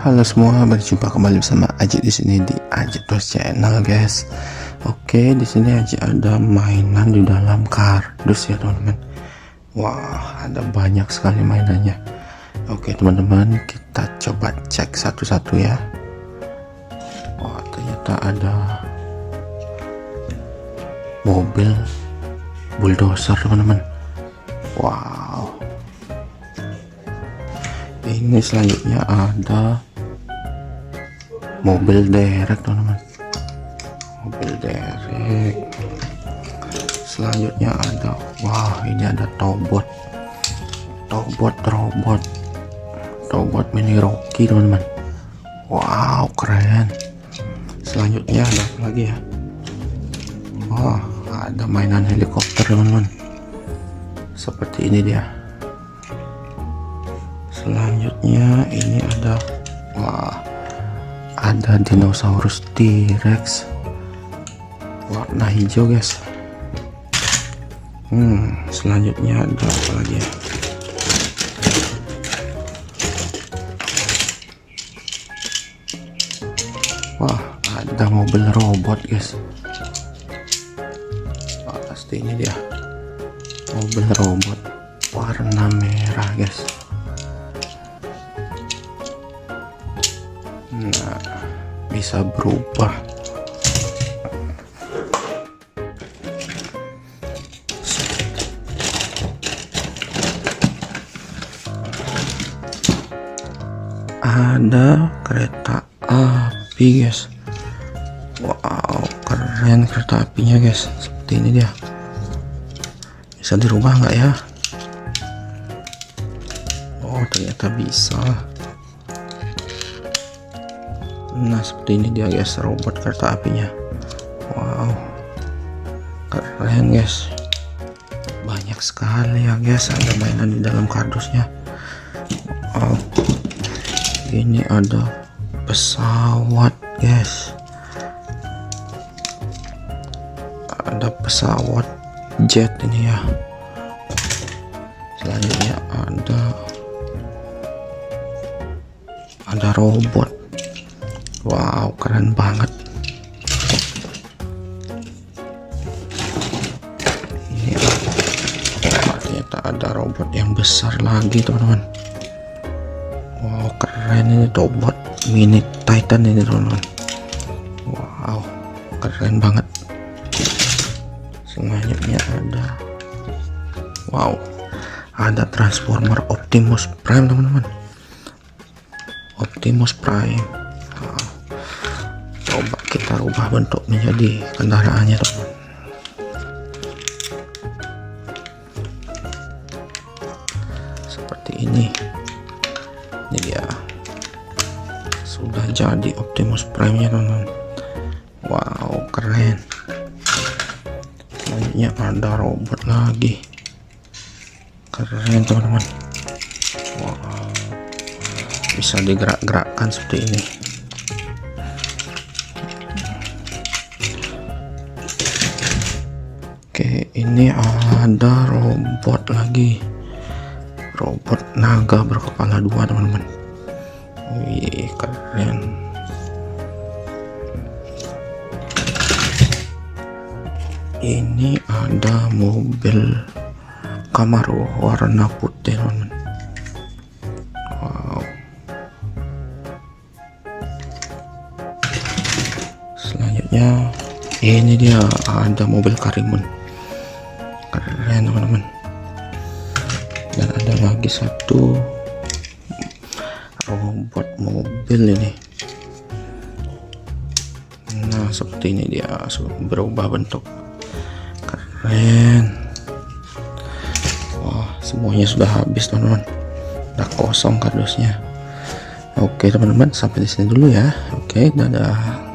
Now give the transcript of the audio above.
Halo semua, berjumpa kembali bersama Aji di sini di Aji Terus Channel, guys. Oke, di sini Aji ada mainan di dalam kardus ya, teman-teman. Wah, ada banyak sekali mainannya. Oke, teman-teman, kita coba cek satu-satu ya. Wah, ternyata ada mobil bulldozer, teman-teman. Wow. Ini selanjutnya ada mobil derek teman-teman. Mobil derek. Selanjutnya ada wah ini ada tobot. Tobot robot. Tobot mini Rocky teman-teman. Wow keren. Selanjutnya ada apa lagi ya? Wah ada mainan helikopter teman-teman. Seperti ini dia. Selanjutnya ini ada wah ada dinosaurus T-Rex. Warna hijau guys. Hmm selanjutnya ada apa lagi ya? Wah ada mobil robot guys. Pasti ini dia. Mobil robot. Warna merah guys. Nah bisa berubah. Ada kereta api guys. Wow keren kereta apinya guys. Seperti ini dia. Bisa dirubah nggak ya? Oh ternyata bisa nah seperti ini dia guys robot kereta apinya. Wow. Keren guys. Banyak sekali ya guys ada mainan di dalam kardusnya. Wow. Ini ada pesawat guys. Ada pesawat jet ini ya. Selanjutnya ada ada robot Wow, keren banget. Ini ternyata ada robot yang besar lagi, teman-teman. Wow, keren ini robot mini Titan ini, teman-teman. Wow, keren banget. Selanjutnya ada Wow, ada Transformer Optimus Prime, teman-teman. Optimus Prime coba kita ubah bentuk menjadi kendaraannya teman seperti ini. Ini dia. Sudah jadi Optimus Prime nya teman wow keren. Selanjutnya ada robot lagi. Keren teman-teman. Wow. Bisa digerak-gerakkan seperti ini Oke, ini ada robot lagi. Robot naga berkepala dua, teman-teman. Wih, keren. Ini ada mobil Camaro warna putih, teman-teman. Wow. Selanjutnya ini dia ada mobil Karimun teman-teman. Dan ada lagi satu. Robot mobil ini. Nah seperti ini dia berubah bentuk. Keren. Wah semuanya sudah habis teman-teman. Udah kosong kardusnya. Oke teman-teman sampai di sini dulu ya. Oke dadah